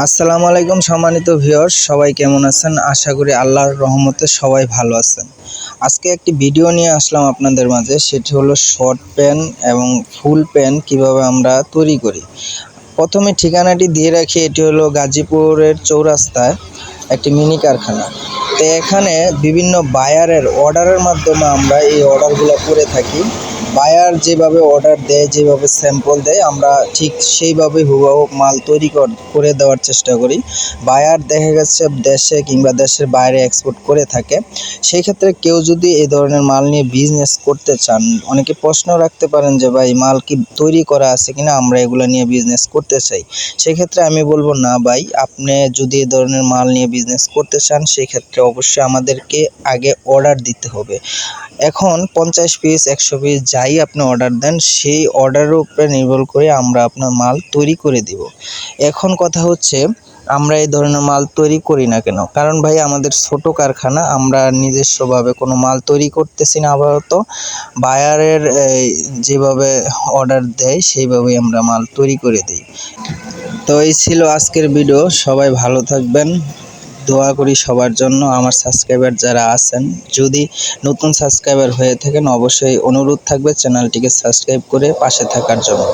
আসসালামু আলাইকুম সম্মানিত ভিউয়ার্স, সবাই কেমন আছেন? আশা করি আল্লাহর রহমতে সবাই ভালো আছেন। আজকে একটি ভিডিও নিয়ে আসলাম আপনাদের মাঝে, সেটি হলো শর্ট প্যান এবং ফুল প্যান কীভাবে আমরা তৈরি করি। প্রথমে ঠিকানাটি দিয়ে রাখি, এটি হলো গাজীপুরের চৌরাস্তায় একটি মিনি কারখানা। তো এখানে বিভিন্ন বায়ারের অর্ডারের মাধ্যমে আমরা এই অর্ডারগুলো করে থাকি। বায়ার যেভাবে অর্ডার দেয়, যেভাবে স্যাম্পল দেয়, আমরা ঠিক সেইভাবে হুবহু মাল তৈরি কর- দেওয়ার চেষ্টা করি। বায়ার দেখা গেছে দেশে কিংবা দেশের বাইরে এক্সপোর্ট করে থাকে। সেই ক্ষেত্রে কেউ যদি এই ধরনের মাল নিয়ে বিজনেস করতে চান, অনেকে প্রশ্ন রাখতে পারেন যে, ভাই, মাল কি তৈরি করা আছে কিনা? আমরা এগুলো নিয়ে বিজনেস করতে চাই। সেক্ষেত্রে আমি বলব, না, ভাই, আপনি যদি এই ধরনের মাল নিয়ে বিজনেস করতে চান সেই ক্ষেত্রে অবশ্যই আমাদেরকে আগে অর্ডার দিতে হবে। এখন পঞ্চাশ পিস একশো পিস যাই আপনি অর্ডার দেন, সেই অর্ডারের উপরে নির্ভর করে আমরা আপনার মাল তৈরি করে দিব। এখন কথা হচ্ছে, আমরা এই ধরনের মাল তৈরি করি না কেন? কারণ ভাই, আমাদের ছোট কারখানা, আমরা নিজস্বভাবে কোনো মাল তৈরি করতেছি না আপাতত। বায়ারের যেভাবে অর্ডার দেয়, সেইভাবেই আমরা মাল তৈরি করে দিই। তো এই ছিল আজকের ভিডিও সবাই ভালো থাকবেন। দোয়া করি সবার জন্য, আমার সাবস্ক্রাইবার যারা আছেন। যদি নতুন সাবস্ক্রাইবার হয়ে থাকেন, অবশ্যই অনুরোধ থাকবে চ্যানেলটিকে সাবস্ক্রাইব করে পাশে থাকার জন্য।